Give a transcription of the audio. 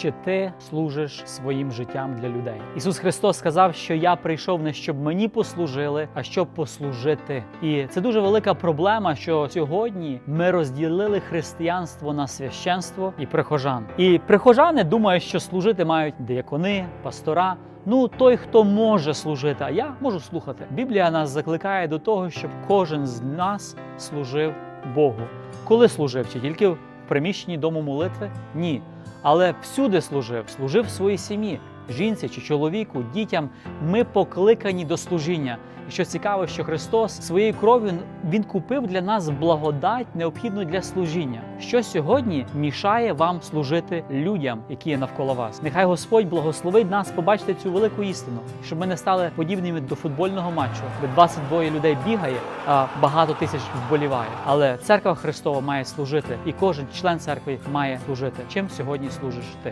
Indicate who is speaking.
Speaker 1: чи ти служиш своїм життям для людей. Ісус Христос сказав, що я прийшов не щоб мені послужили, а щоб послужити. І це дуже велика проблема, що сьогодні ми розділили християнство на священство і прихожан. І прихожани думають, що служити мають диякони, пастора. Ну, той, хто може служити, а я можу слухати. Біблія нас закликає до того, щоб кожен з нас служив Богу. Коли служив? Чи тільки в приміщенні дому молитви? Ні. Але всюди служив, служив своїй сім'ї, жінці чи чоловіку, дітям. Ми покликані до служіння. І що цікаво, що Христос своєю кров'ю Він купив для нас благодать, необхідну для служіння. Що сьогодні мішає вам служити людям, які є навколо вас? Нехай Господь благословить нас побачити цю велику істину, щоб ми не стали подібними до футбольного матчу, де 22 людей бігає, а багато тисяч вболіває. Але церква Христова має служити, і кожен член церкви має служити. Чим сьогодні служиш ти?